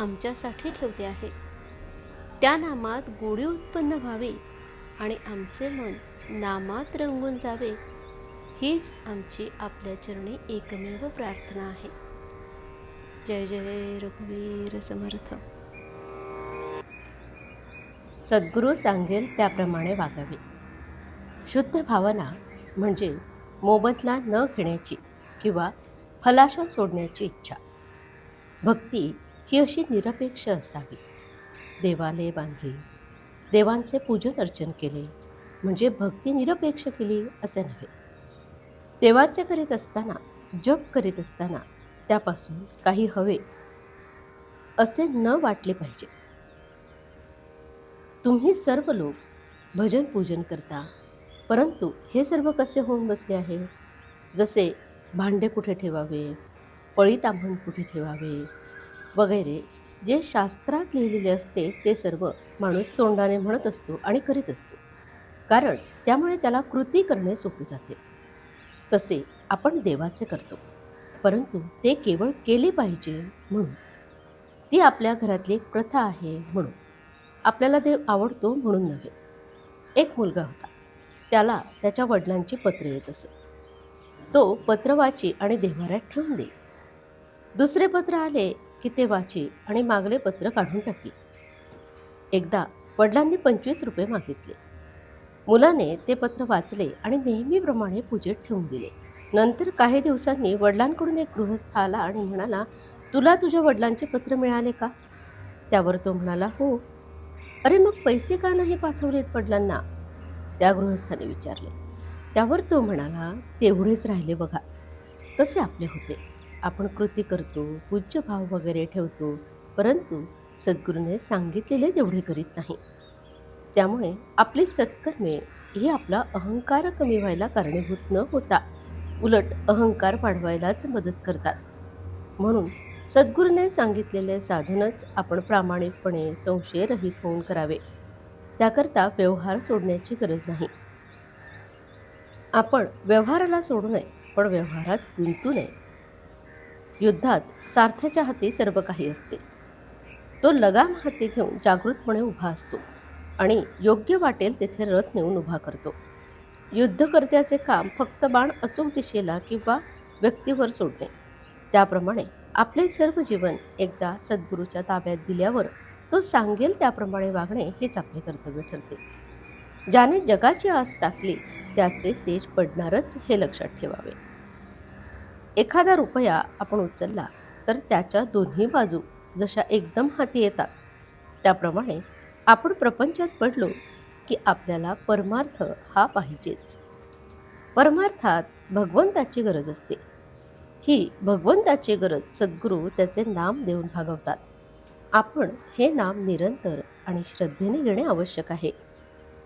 आमच्यासाठी ठेवले आहे. त्या नामात गोडी उत्पन्न व्हावी आणि आमचे मन नामात रंगून जावे हीच आमची आपल्या चरणी एकमेव प्रार्थना आहे. जय जय रघुवीर समर्थ. सद्गुरू सांगेल त्याप्रमाणे वागावे. शुद्ध भावना म्हणजे मोबदला न घेण्याची किंवा फलाशा सोडण्याची इच्छा. भक्ती ही अशी निरपेक्ष असावी. देवालय बांधली. देवांचे पूजन अर्चन केले. म्हणजे भक्ती निरपेक्ष केली असे नव्हे. देवाचे करीत असताना जप करीत असताना त्यापासून काही हवे असे न वाटले पाहिजे. तुम्ही सर्व लोक भजन पूजन करता परंतु हे सर्व कसे होऊन बसले आहे? जसे भांडे कुठे ठेवावे? पळी तांबण कुठे ठेवावे? वगैरे जे शास्त्रात लिहिलेले असते ते सर्व माणूस तोंडाने म्हणत असतो आणि करीत असतो. कारण त्यामुळे त्याला कृती करणे सोपे जाते. तसे आपण देवाचे करतो. परंतु ते केवळ केले पाहिजे म्हणून. ती आपल्या घरातली एक प्रथा आहे म्हणून. आपल्याला देव आवडतो म्हणून नव्हे. एक मुलगा होता. त्याला त्याच्या वडिलांची पत्र येत असे. तो पत्र वाची आणि देव्हाऱ्यात ठेवून दे. दुसरे पत्र आले की ते वाची आणि मागले पत्र काढून टाकी. एकदा वडिलांनी पंचवीस रुपये मागितले. मुलाने ते पत्र वाचले आणि नेहमीप्रमाणे पूजेत ठेवून दिले. नंतर काही दिवसांनी वडिलांकडून एक गृहस्थ आला आणि म्हणाला तुला तुझ्या वडिलांचे पत्र मिळाले का? त्यावर तो म्हणाला हो. अरे मग पैसे का नाही पाठवलेत वडिलांना? त्या गृहस्थाने विचारले. त्यावर तो म्हणाला तेवढेच राहिले बघा. तसे आपले होते. आपण कृती करतो पूज्यभाव वगैरे ठेवतो परंतु सद्गुरूने सांगितलेले तेवढे करीत नाही. त्यामुळे आपली सत्कर्मे ही आपला अहंकार कमी व्हायला कारणीभूत न होता उलट अहंकार वाढवायलाच मदत करतात. म्हणून सद्गुरूने सांगितलेले साधनच आपण प्रामाणिकपणे संशयरहित होऊन करावे. त्याकरता व्यवहार सोडण्याची गरज नाही. आपण व्यवहाराला सोडू नये पण व्यवहारात गुंतू नये. युद्धात सारथ्याच्या हाती सर्व काही असते. तो लगाम हाती घेऊन जागृतपणे उभा असतो आणि योग्य वाटेल तेथे रथ नेऊन उभा करतो. युद्धकर्त्याचे काम फक्त बाण अचूक दिशेला किंवा व्यक्तीवर सोडणे. त्याप्रमाणे आपले सर्व जीवन एकदा सद्गुरूच्या ताब्यात दिल्यावर तो सांगेल त्याप्रमाणे वागणे हेच आपले कर्तव्य ठरते. ज्याने जगाची आस टाकली त्याचे तेज पडणारच हे लक्षात ठेवावे. एखादा रुपया आपण उचलला तर त्याच्या दोन्ही बाजू जशा एकदम हाती येतात. त्याप्रमाणे आपण प्रपंचात पडलो की आपल्याला परमार्थ हा पाहिजेच. परमार्थात भगवंताची गरज असते. ही भगवंताची गरज सद्गुरू त्याचे नाम देऊन भागवतात. आपण हे नाम निरंतर आणि श्रद्धेने घेणे आवश्यक आहे.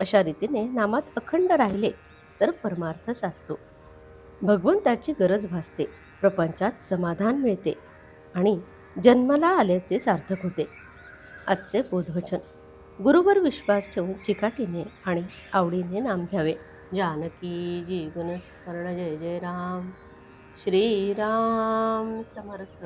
अशा रीतीने नामात अखंड राहिले तर परमार्थ साधतो. भगवंताची गरज भासते. प्रपंचात समाधान मिळते आणि जन्माला आल्याचे सार्थक होते. आजचे बोधवचन. गुरुवर विश्वास ठेवून चिकाटीने आणि आवडीने नाम घ्यावे. जानकी जीवन स्मरण जय जय राम. श्रीराम समर्थ.